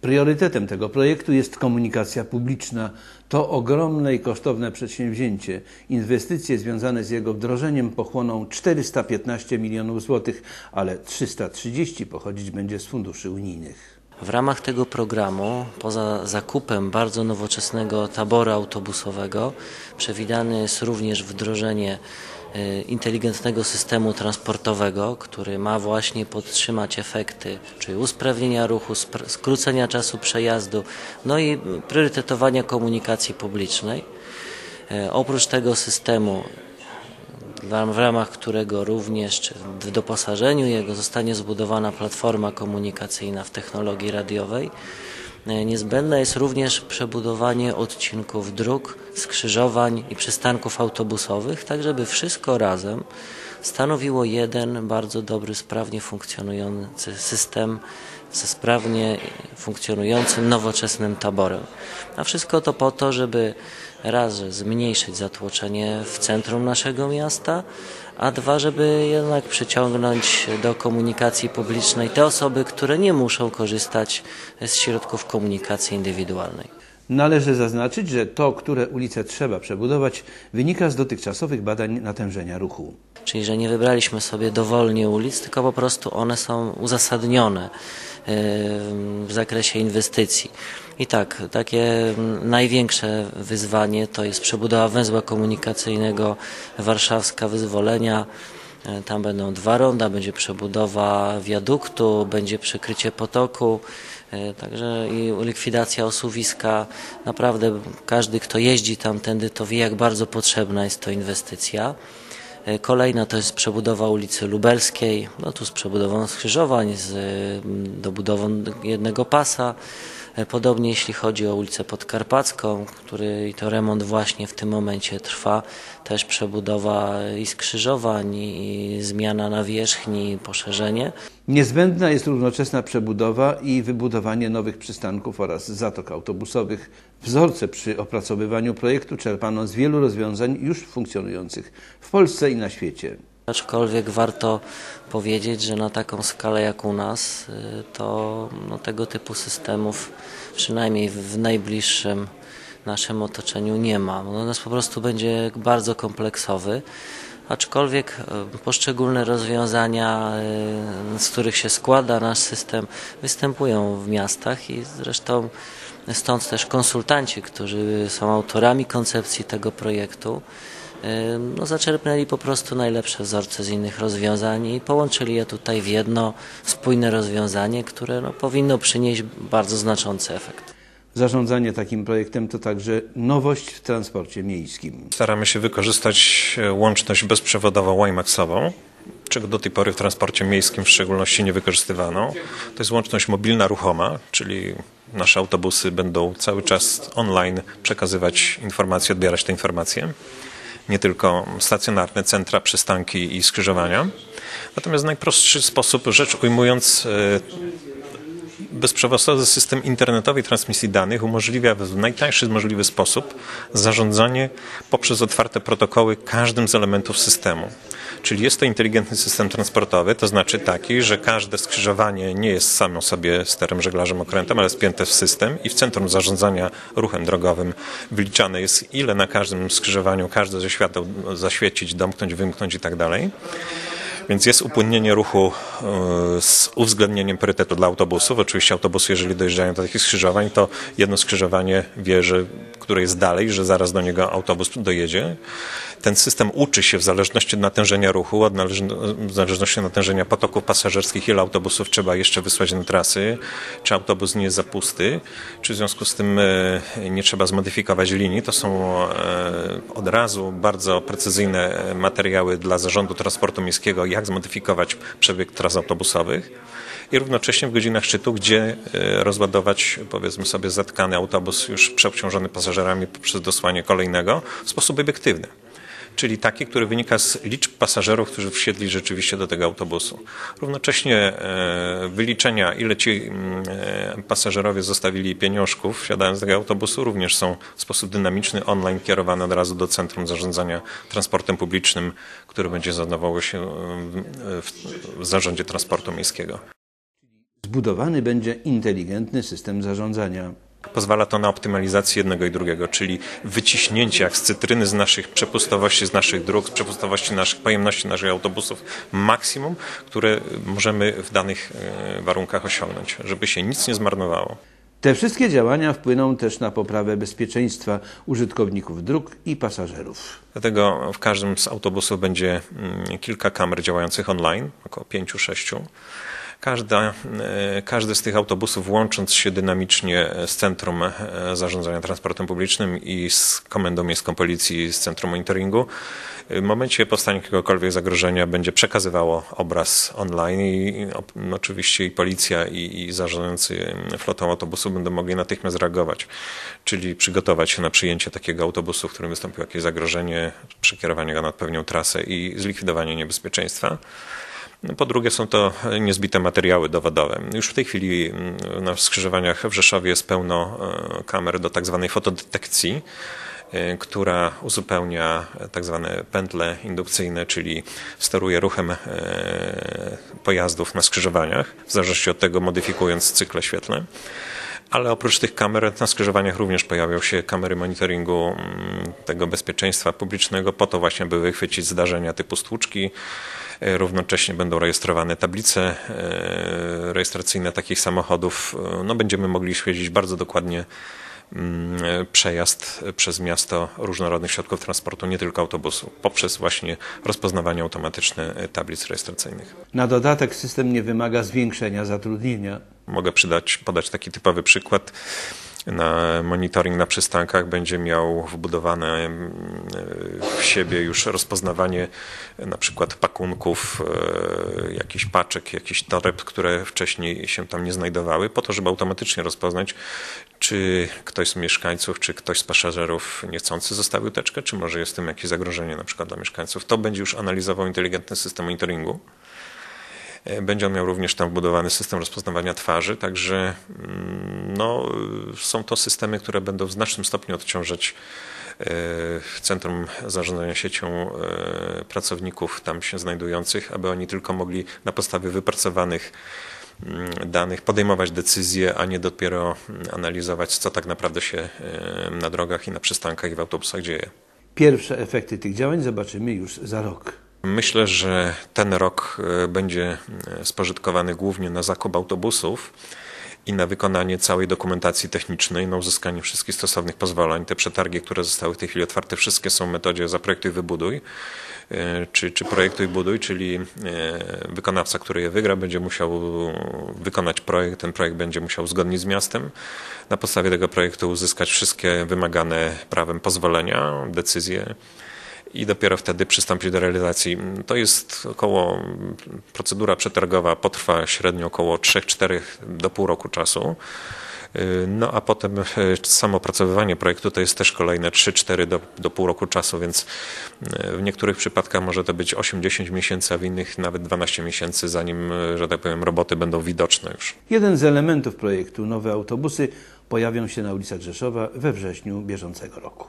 Priorytetem tego projektu jest komunikacja publiczna. To ogromne i kosztowne przedsięwzięcie. Inwestycje związane z jego wdrożeniem pochłoną 415 milionów złotych, ale 330 pochodzić będzie z funduszy unijnych. W ramach tego programu, poza zakupem bardzo nowoczesnego taboru autobusowego, przewidziane jest również wdrożenie inteligentnego systemu transportowego, który ma właśnie podtrzymać efekty, czyli usprawnienia ruchu, skrócenia czasu przejazdu, no i priorytetowania komunikacji publicznej. Y, Oprócz tego systemu w ramach którego również w doposażeniu jego zostanie zbudowana platforma komunikacyjna w technologii radiowej. E, Niezbędne jest również przebudowanie odcinków dróg, skrzyżowań i przystanków autobusowych, tak żeby wszystko razem stanowiło jeden bardzo dobry, sprawnie funkcjonujący system ze sprawnie funkcjonującym, nowoczesnym taborem. A wszystko to po to, żeby raz, że zmniejszyć zatłoczenie w centrum naszego miasta, a dwa, żeby jednak przyciągnąć do komunikacji publicznej te osoby, które nie muszą korzystać z środków komunikacji indywidualnej. Należy zaznaczyć, że to, które ulice trzeba przebudować, wynika z dotychczasowych badań natężenia ruchu. Czyli, że nie wybraliśmy sobie dowolnie ulic, tylko po prostu one są uzasadnione e, w zakresie inwestycji. I tak, takie największe wyzwanie to jest przebudowa węzła komunikacyjnego Warszawska Wyzwolenia. E, Tam będą dwa ronda, będzie przebudowa wiaduktu, będzie przykrycie potoku, e, także i likwidacja osuwiska. Naprawdę każdy, kto jeździ tamtędy, to wie, jak bardzo potrzebna jest to inwestycja. E, Kolejna to jest przebudowa ulicy Lubelskiej, no tu z przebudową skrzyżowań, z mm, dobudową jednego pasa. E, Podobnie jeśli chodzi o ulicę Podkarpacką, który i to remont właśnie w tym momencie trwa, też przebudowa i skrzyżowań, i zmiana nawierzchni, poszerzenie. Niezbędna jest równoczesna przebudowa i wybudowanie nowych przystanków oraz zatok autobusowych. Wzorce przy opracowywaniu projektu czerpano z wielu rozwiązań już funkcjonujących w Polsce i na świecie. Aczkolwiek warto powiedzieć, że na taką skalę jak u nas, y, to no, tego typu systemów przynajmniej w najbliższym naszym otoczeniu nie ma. On nas po prostu będzie bardzo kompleksowy. Aczkolwiek y, poszczególne rozwiązania, y, z których się składa nasz system, występują w miastach i zresztą stąd też konsultanci, którzy są autorami koncepcji tego projektu, no, zaczerpnęli po prostu najlepsze wzorce z innych rozwiązań i połączyli je tutaj w jedno spójne rozwiązanie, które no, powinno przynieść bardzo znaczący efekt. Zarządzanie takim projektem to także nowość w transporcie miejskim. Staramy się wykorzystać e, łączność bezprzewodową WiMAXową, czego do tej pory w transporcie miejskim w szczególności nie wykorzystywano. To jest łączność mobilna ruchoma, czyli nasze autobusy będą cały czas online przekazywać informacje, odbierać te informacje. Nie tylko stacjonarne centra, przystanki i skrzyżowania. Natomiast najprostszy sposób, rzecz ujmując, e, bezprzewodowy system internetowej transmisji danych umożliwia w najtańszy możliwy sposób zarządzanie poprzez otwarte protokoły każdym z elementów systemu. Czyli jest to inteligentny system transportowy, to znaczy taki, że każde skrzyżowanie nie jest samo sobie sterem, żeglarzem, okrętem, ale spięte w system i w centrum zarządzania ruchem drogowym wyliczane jest, ile na każdym skrzyżowaniu każde ze świateł zaświecić, domknąć, wymknąć i tak dalej. Więc jest upłynnienie ruchu e, z uwzględnieniem priorytetu dla autobusów. Oczywiście autobusy, jeżeli dojeżdżają do takich skrzyżowań, to jedno skrzyżowanie wie, że, które jest dalej, że zaraz do niego autobus dojedzie. Ten system uczy się w zależności od natężenia ruchu, w zależności od natężenia potoków pasażerskich, ile autobusów trzeba jeszcze wysłać na trasy, czy autobus nie jest za pusty, czy w związku z tym e, nie trzeba zmodyfikować linii. To są e, od razu bardzo precyzyjne materiały dla Zarządu Transportu Miejskiego, jak zmodyfikować przebieg tras autobusowych i równocześnie w godzinach szczytu, gdzie e, rozładować, powiedzmy sobie, zatkany autobus już przeobciążony pasażerami poprzez dosłanie kolejnego w sposób obiektywny. Czyli taki, który wynika z liczb pasażerów, którzy wsiedli rzeczywiście do tego autobusu. Równocześnie e, wyliczenia, ile ci mm, e, pasażerowie zostawili pieniążków wsiadając do tego autobusu, również są w sposób dynamiczny, online kierowane od razu do Centrum Zarządzania Transportem Publicznym, które będzie znajdowało się w Zarządzie Transportu Miejskiego. Zbudowany będzie inteligentny system zarządzania. Pozwala to na optymalizację jednego i drugiego, czyli wyciśnięcie jak z cytryny z naszych przepustowości, z naszych dróg, z przepustowości naszych pojemności naszych autobusów maksimum, które możemy w danych e, warunkach osiągnąć, żeby się nic nie zmarnowało. Te wszystkie działania wpłyną też na poprawę bezpieczeństwa użytkowników dróg i pasażerów. Dlatego w każdym z autobusów będzie mm, kilka kamer działających online, około pięciu, sześciu. Każda, e, każdy z tych autobusów łącząc się dynamicznie z Centrum e, Zarządzania Transportem Publicznym i z Komendą Miejską Policji z Centrum Monitoringu w momencie powstania jakiegokolwiek zagrożenia będzie przekazywało obraz online i oczywiście i policja i, i zarządzający flotą autobusu będą mogli natychmiast reagować, czyli przygotować się na przyjęcie takiego autobusu, w którym wystąpiło jakieś zagrożenie, przekierowanie go na odpowiednią trasę i zlikwidowanie niebezpieczeństwa. No, Po drugie są to niezbite materiały dowodowe. Już w tej chwili mm, na skrzyżowaniach w Rzeszowie jest pełno e, kamer do tak zwanej fotodetekcji, e, która uzupełnia tak zwane pętle indukcyjne, czyli steruje ruchem e, pojazdów na skrzyżowaniach, w zależności od tego modyfikując cykle świetlne. Ale oprócz tych kamer na skrzyżowaniach również pojawią się kamery monitoringu mm, tego bezpieczeństwa publicznego po to właśnie, by wychwycić zdarzenia typu stłuczki. E, Równocześnie będą rejestrowane tablice e, rejestracyjne takich samochodów. E, No, będziemy mogli śledzić bardzo dokładnie mm, przejazd przez miasto różnorodnych środków transportu, nie tylko autobusu, poprzez właśnie rozpoznawanie automatyczne tablic rejestracyjnych. Na dodatek system nie wymaga zwiększenia zatrudnienia. Mogę przydać, podać taki typowy przykład. Na monitoring na przystankach będzie miał wbudowane w siebie już rozpoznawanie na przykład pakunków, e, jakichś paczek, jakichś toreb, które wcześniej się tam nie znajdowały, po to, żeby automatycznie rozpoznać, czy ktoś z mieszkańców, czy ktoś z pasażerów niechcący zostawił teczkę, czy może jest tym jakieś zagrożenie na przykład dla mieszkańców. To będzie już analizował inteligentny system monitoringu. E, Będzie on miał również tam wbudowany system rozpoznawania twarzy, także mm, no, są to systemy, które będą w znacznym stopniu odciążać e, Centrum Zarządzania Siecią e, pracowników tam się znajdujących, aby oni tylko mogli na podstawie wypracowanych mm, danych podejmować decyzje, a nie dopiero mm, analizować, co tak naprawdę się na drogach i na przystankach i w autobusach dzieje. Pierwsze efekty tych działań zobaczymy już za rok. Myślę, że ten rok e, będzie e, spożytkowany głównie na zakup autobusów i na wykonanie całej dokumentacji technicznej, na uzyskanie wszystkich stosownych pozwoleń. Te przetargi, które zostały w tej chwili otwarte, wszystkie są w metodzie zaprojektuj, wybuduj, e, czy, czy projektuj, buduj, czyli wykonawca, który je wygra, będzie musiał wykonać projekt, ten projekt będzie musiał uzgodnić z miastem. Na podstawie tego projektu uzyskać wszystkie wymagane prawem pozwolenia, decyzje i dopiero wtedy przystąpić do realizacji. To jest około, procedura przetargowa potrwa średnio około 3-4 do pół roku czasu. No a potem e, samo opracowywanie projektu to jest też kolejne 3-4 do, do pół roku czasu, więc e, w niektórych przypadkach może to być 8-10 miesięcy, a w innych nawet 12 miesięcy, zanim, e, że tak powiem, roboty będą widoczne już. Jeden z elementów projektu nowe autobusy pojawią się na ulicach Rzeszowa we wrześniu bieżącego roku.